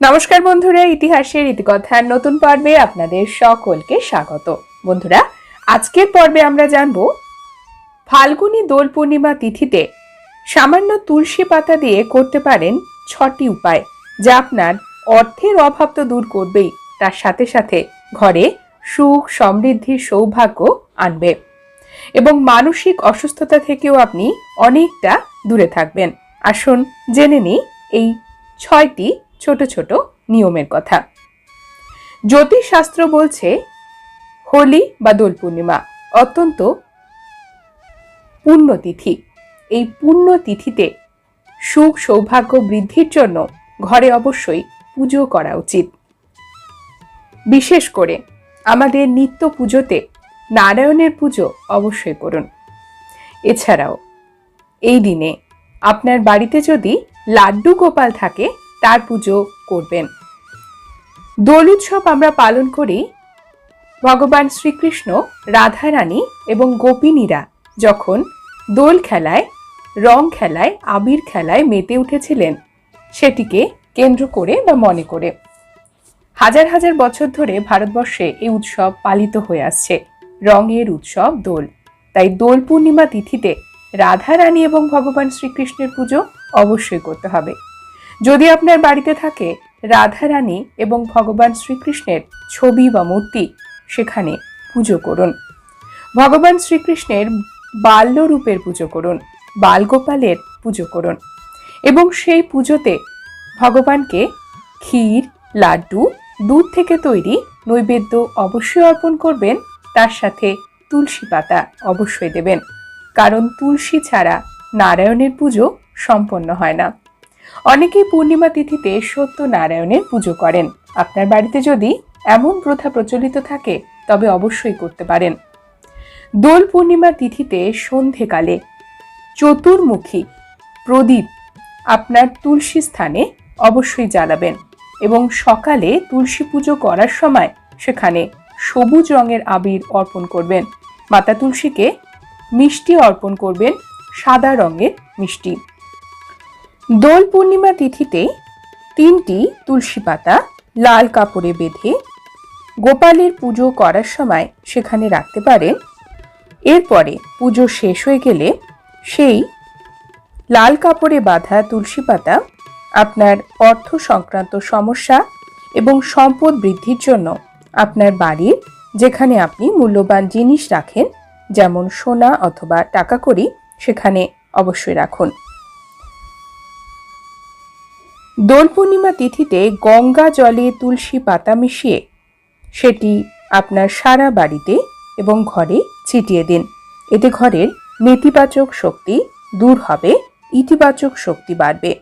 নমস্কার বন্ধুরা, ইতিহাসের ইতিকথার নতুন পর্বে আপনাদের সকলকে স্বাগত। বন্ধুরা, আজকের পর্বে আমরা জানব ফাল্গুনী দোল পূর্ণিমা তিথিতে সামান্য তুলসী পাতা দিয়ে করতে পারেন ছটি উপায়, যা আপনার অর্থের অভাব তো দূর করবেই, তার সাথে সাথে ঘরে সুখ, সমৃদ্ধি, সৌভাগ্য আনবে এবং মানসিক অসুস্থতা থেকেও আপনি অনেকটা দূরে থাকবেন। আসুন, জেনে নিই এই ছয়টি ছোট ছোট নিয়মের কথা। জ্যোতিষশাস্ত্র বলছে, হোলি বা দোল পূর্ণিমা অত্যন্ত পুণ্যতিথি। এই পুণ্যতিথিতে সুখ সৌভাগ্য বৃদ্ধির জন্য ঘরে অবশ্যই পুজো করা উচিত। বিশেষ করে আমাদের নিত্য পুজোতে নারায়ণের পুজো অবশ্যই করুন। এছাড়াও এই দিনে আপনার বাড়িতে যদি লাড্ডু গোপাল থাকে তার পুজো করবেন। দোল উৎসব আমরা পালন করি ভগবান শ্রীকৃষ্ণ, রাধারানী এবং গোপিনীরা যখন দোল খেলায়, রং খেলায়, আবির খেলায় মেতে উঠেছিলেন, সেটিকে কেন্দ্র করে বা মনে করে। হাজার হাজার বছর ধরে ভারতবর্ষে এই উৎসব পালিত হয়ে আসছে, রঙের উৎসব দোল। তাই দোল পূর্ণিমা তিথিতে রাধা রানী এবং ভগবান শ্রীকৃষ্ণের পুজো অবশ্যই করতে হবে। যদি আপনার বাড়িতে থাকে রাধা রানী এবং ভগবান শ্রীকৃষ্ণের ছবি বা মূর্তি, সেখানে পুজো করুন। ভগবান শ্রীকৃষ্ণের বাল্যরূপের পুজো করুন, বালগোপালের পুজো করুন এবং সেই পুজোতে ভগবানকে ক্ষীর, লাড্ডু, দুধ থেকে তৈরি নৈবেদ্য অবশ্যই অর্পণ করবেন, তার সাথে তুলসী পাতা অবশ্যই দেবেন। কারণ তুলসী ছাড়া নারায়ণের পুজো সম্পন্ন হয় না। অনেকেই পূর্ণিমা তিথিতে সত্যনারায়ণের পুজো করেন। আপনার বাড়িতে যদি এমন প্রথা প্রচলিত থাকে, তবে অবশ্যই করতে পারেন। দোল পূর্ণিমা তিথিতে সন্ধেকালে চতুর্মুখী প্রদীপ আপনার তুলসী স্থানে অবশ্যই জ্বালাবেন এবং সকালে তুলসী পুজো করার সময় সেখানে সবুজ রঙের আবির অর্পণ করবেন। মাতা তুলসীকে মিষ্টি অর্পণ করবেন সাদা রঙের মিষ্টি। দোল পূর্ণিমা তিথিতে তিনটি তুলসী পাতা লাল কাপড়ে বেঁধে গোপালের পুজো করার সময় সেখানে রাখতে পারেন। এরপরে পুজো শেষ হয়ে গেলে সেই লাল কাপড়ে বাঁধা তুলসী পাতা আপনার অর্থ সংক্রান্ত সমস্যা এবং সম্পদ বৃদ্ধির জন্য আপনার বাড়ির যেখানে আপনি মূল্যবান জিনিস রাখেন, যেমন সোনা অথবা টাকা করি সেখানে অবশ্যই রাখুন। দোল পূর্ণিমা তিথিতে গঙ্গা জলে তুলসী পাতা মিশিয়ে সেটি আপনার সারা বাড়িতে এবং ঘরে ছিটিয়ে দিন। এতে ঘরের নেতিবাচক শক্তি দূর হবে, ইতিবাচক শক্তি বাড়বে।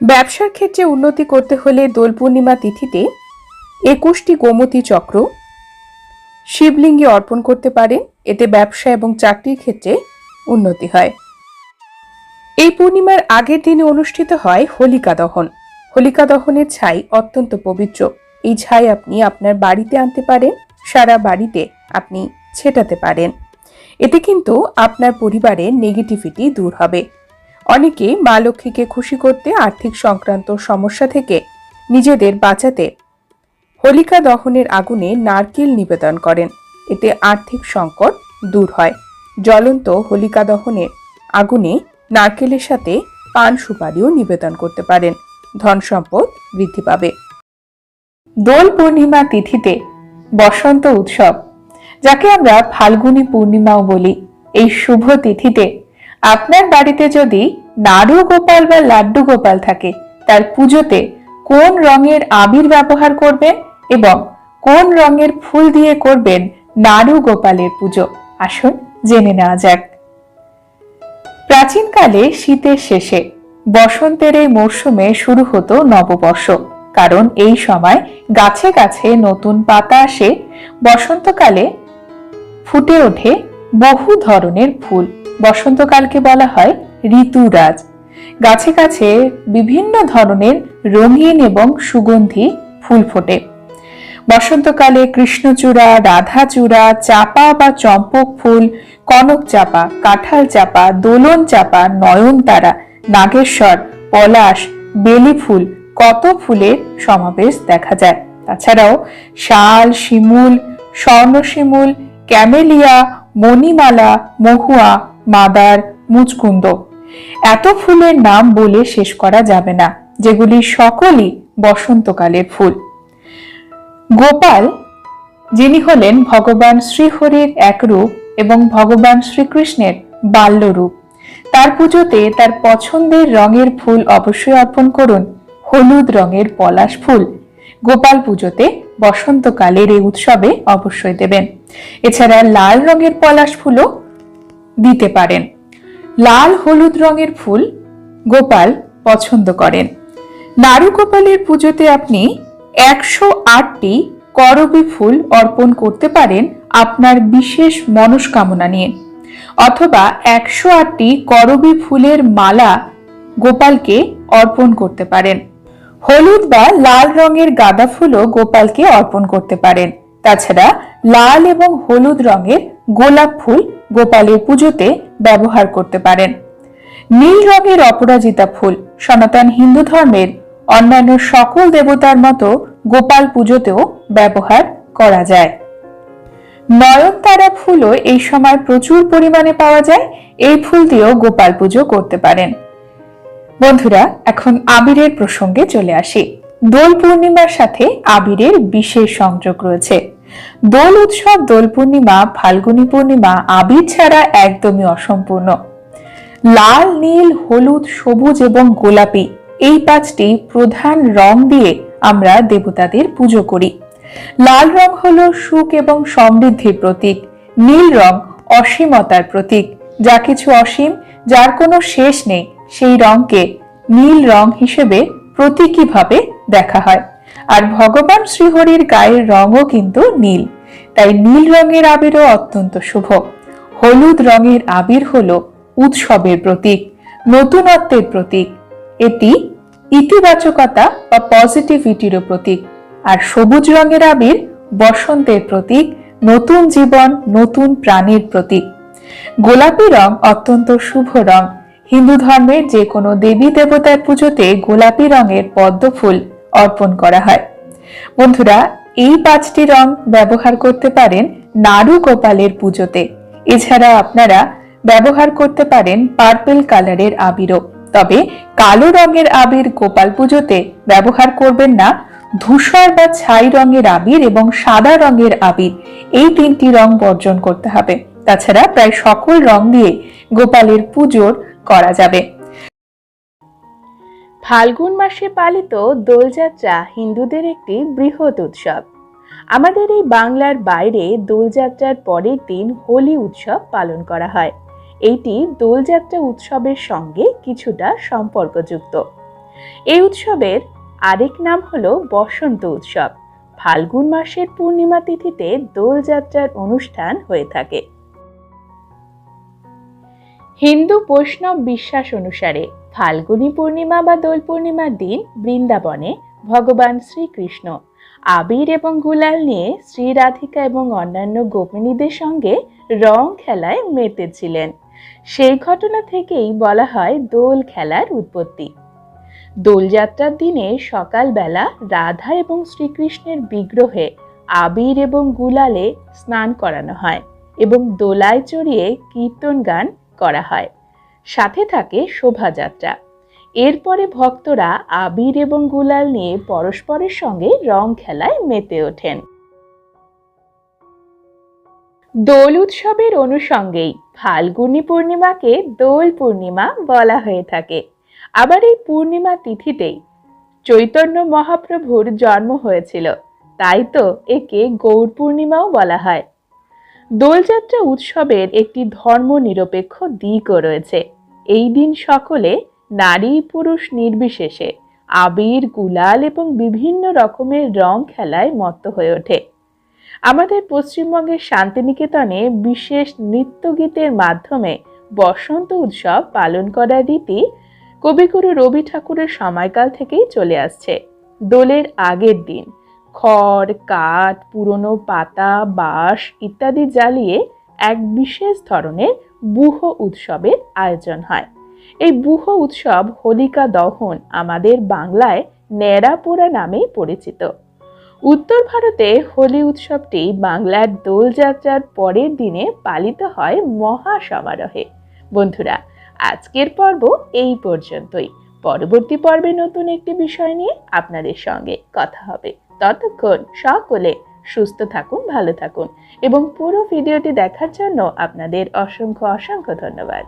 ব্যবসার ক্ষেত্রে উন্নতি করতে হলে দোল পূর্ণিমা তিথিতে একুশটি গোমতী চক্র শিবলিঙ্গে অর্পণ করতে পারেন। এতে ব্যবসা এবং চাকরির ক্ষেত্রে উন্নতি হয়। এই পূর্ণিমার আগের দিনে অনুষ্ঠিত হয় হোলিকা দহন। হোলিকা দহনের ছাই অত্যন্ত পবিত্র। এই ছাই আপনি আপনার বাড়িতে আনতে পারেন, সারা বাড়িতে আপনি ছেটাতে পারেন। এতে কিন্তু আপনার পরিবারের নেগেটিভিটি দূর হবে। অনেকে মা লক্ষ্মীকে খুশি করতে আর্থিক সংক্রান্ত সমস্যা থেকে নিজেদের বাঁচাতে হোলিকা দহনের আগুনে নারকেল নিবেদন করেন। এতে আর্থিক সংকট দূর হয়। জ্বলন্ত হোলিকা দহনের আগুনে নারকেলের সাথে পান সুপারিও নিবেদন করতে পারেন। ধন সম্পদ বৃদ্ধি পাবে। দোল পূর্ণিমা তিথিতে বসন্ত উৎসব, যাকে আমরা ফাল্গুনী পূর্ণিমাও বলি। এই শুভ তিথিতে আপনার বাড়িতে যদি নাড়ু গোপাল বা লাড্ডু গোপাল থাকে, তার পুজোতে কোন রঙের আবির ব্যবহার করবেন এবং কোন রঙের ফুল দিয়ে করবেন নাড়ু গোপালের পুজো? আসুন জেনে নেওয়া যাক। প্রাচীনকালে শীতের শেষে বসন্তের এই মরশুমে শুরু হতো নববর্ষ। কারণ এই সময় গাছে গাছে নতুন পাতা আসে। বসন্তকালে ফুটে ওঠে বহু ধরনের ফুল। বসন্তকালকে বলা হয় ঋতুরাজ। গাছে গাছে বিভিন্ন ধরনের রঙিন এবং সুগন্ধি ফুল ফোটে। বসন্তকালে কৃষ্ণচূড়া, রাধাচূড়া, চাপা বা চম্পক ফুল, কনক চাপা, কাঁঠাল চাপা, দোলন চাপা নয়নতারা নাগেশ্বর, পলাশ, বেলি ফুল, কত ফুলের সমাবেশ দেখা যায়। তাছাড়াও শাল, শিমুল, স্বর্ণ শিমুল, ক্যামেলিয়া, মণিমালা, মহুয়া, মাদার, মুচকুন্দ। এত ফুলের নাম বলে শেষ করা যাবে না, যেগুলি সকলই বসন্তকালের ফুল। গোপাল, যিনি হলেন ভগবান শ্রীহরির এক রূপ এবং ভগবান শ্রীকৃষ্ণের বাল্যরূপ তার পুজোতে তার পছন্দের রঙের ফুল অবশ্যই অর্পণ করুন, হলুদ রঙের পলাশ ফুল। গোপাল পুজোতে বসন্তকালের এই উৎসবে অবশ্যই দেবেন। এছাড়া লাল রঙের পলাশ ফুলও দিতে পারেন। লাল হলুদ রঙের ফুল গোপাল পছন্দ করেন। নারু গোপালের পুজোতে আপনি একশো আটটি করবী ফুল অর্পণ করতে পারেন আপনার বিশেষ মনস্কামনা নিয়ে। অথবা একশো আটটি করবী ফুলের মালা গোপালকে অর্পণ করতে পারেন। হলুদ বা লাল রঙের গাঁদা ফুলও গোপালকে অর্পণ করতে পারেন। তাছাড়া লাল এবং হলুদ রঙের গোলাপ ফুল গোপালের পুজোতে ব্যবহার করতে পারেন। নীল রঙের অপরাজিতা ফুল সনাতন হিন্দু ধর্মের অন্যান্য সকল দেবতার মতো গোপাল পুজোতেও ব্যবহার করা যায়। নয়নতারা ফুলও এই সময় প্রচুর পরিমাণে পাওয়া যায়, এই ফুল দিয়েও গোপাল পুজো করতে পারেন। বন্ধুরা, এখন আবিরের প্রসঙ্গে চলে আসি। দোল পূর্ণিমার সাথে আবিরের বিশেষ সংযোগ রয়েছে। দোল উৎসব, দোল পূর্ণিমা, ফাল্গুনী পূর্ণিমা আবির ছাড়া একদমই অসম্পূর্ণ। লাল, নীল, হলুদ, সবুজ এবং গোলাপি এই পাঁচটি প্রধান রং দিয়ে আমরা দেবতাদের পুজো করি। লাল রং হলো সুখ এবং সমৃদ্ধির প্রতীক, নীল রং অসীমতার প্রতীক। যা কিছু অসীম, যার কোনো শেষ নেই, সেই রংকে নীল রং হিসেবে প্রতীকীভাবে দেখা হয়। আর ভগবান শ্রীহরির গায়ের রঙও কিন্তু নীল। তাই নীল রঙের আবিরও অত্যন্ত শুভ। হলুদ রঙের আবির হলো উৎসবের প্রতীক, নতুনত্বের প্রতীক। এটি ইতিবাচকতা বা পজিটিভিটিরও প্রতীক। আর সবুজ রঙের আবির বসন্তের প্রতীক, নতুন জীবন, নতুন প্রাণীর প্রতীক। গোলাপি রং অত্যন্ত শুভ রং। হিন্দু ধর্মের যে কোনো দেবী দেবতার পুজোতে গোলাপি রঙের পদ্ম ফুল অর্পণ করা হয়। বন্ধুরা, এই পাঁচটি রং ব্যবহার করতে পারেন নাড়ু গোপালের পুজোতে। এছাড়া আপনারা ব্যবহার করতে পারেন পার্পেল কালারের আবিরও। তবে কালো রঙের আবির গোপাল পুজোতে ব্যবহার করবেন না। ধূসর বা ছাই রঙের আবির এবং সাদা রঙের আবির, এই তিনটি রং বর্জন করতে হবে। তাছাড়া প্রায় সকল রং দিয়ে গোপালের পুজোর করা যাবে। ফাল্গুন মাসে পালিত দোলযাত্রা হিন্দুদের একটি বৃহৎ উৎসব। আমাদের এই বাংলার বাইরে দোলযাত্রার পরের দিন হোলি উৎসব পালন করা হয়। এইটি দোলযাত্রা উৎসবের সঙ্গে কিছুটা সম্পর্কযুক্ত। এই উৎসবের আরেক নাম হল বসন্ত উৎসব। ফাল্গুন মাসের পূর্ণিমা তিথিতে দোলযাত্রার অনুষ্ঠান হয়ে থাকে। হিন্দু বৈষ্ণব বিশ্বাস অনুসারে ফাল্গুনী পূর্ণিমা বা দোল পূর্ণিমার দিন বৃন্দাবনে ভগবান শ্রীকৃষ্ণ, আবির এবং গুলাল নিয়ে শ্রী রাধিকা এবং অন্যান্য গোপিনীদের সঙ্গে রং খেলায় মেতেছিলেন। সেই ঘটনা থেকেই বলা হয় দোল খেলার উৎপত্তি। দোলযাত্রার দিনে সকালবেলা রাধা এবং শ্রীকৃষ্ণের বিগ্রহে আবির এবং গুলালে স্নান করানো হয় এবং দোলায় চড়িয়ে কীর্তন গান করা হয়। সাথে থাকে শোভাযাত্রা। এরপরে ভক্তরা আবির এবং গুলাল নিয়ে পরস্পরের সঙ্গে রং খেলায় মেতে ওঠেন। দোল উৎসবের অনুষঙ্গেই ফাল্গুনী পূর্ণিমাকে দোল পূর্ণিমা বলা হয়ে থাকে। আবার এই পূর্ণিমা তিথিতেই চৈতন্য মহাপ্রভুর জন্ম হয়েছিল। তাই তো একে গৌর পূর্ণিমাও বলা হয়। দোলযাত্রা উৎসবের একটি ধর্ম নিরপেক্ষ দিকও রয়েছে। এই দিন সকলে নারী পুরুষ নির্বিশেষে আবির, গুলাল এবং বিভিন্ন রকমের রং খেলায় মত্ত হয়ে ওঠে। আমাদের পশ্চিমবঙ্গের শান্তিনিকেতনে বিশেষ নৃত্যগীতের মাধ্যমে বসন্ত উৎসব পালন করার রীতি কবিগুরু রবি ঠাকুরের সময়কাল থেকেই চলে আসছে। দোলের আগের দিন খড়, কাঠ, পুরনো পাতা, বাঁশ ইত্যাদি জ্বালিয়ে এক বিশেষ ধরনের বুহ উৎসবের আয়োজন হয়। এই বুহ উৎসব হোলিকা দহন আমাদের বাংলায় ন্যাড়াপোড়া নামেই পরিচিত। উত্তর ভারতে হোলি উৎসবটি বাংলার দোলযাত্রার পরের দিনে পালিত হয় মহা সমারোহে বন্ধুরা, আজকের পর্ব এই পর্যন্তই। পরবর্তী পর্বে নতুন একটি বিষয় নিয়ে আপনাদের সঙ্গে কথা হবে। ততক্ষণ সকলে সুস্থ থাকুন, ভালো থাকুন এবং পুরো ভিডিওটি দেখার জন্য আপনাদের অসংখ্য অসংখ্য ধন্যবাদ।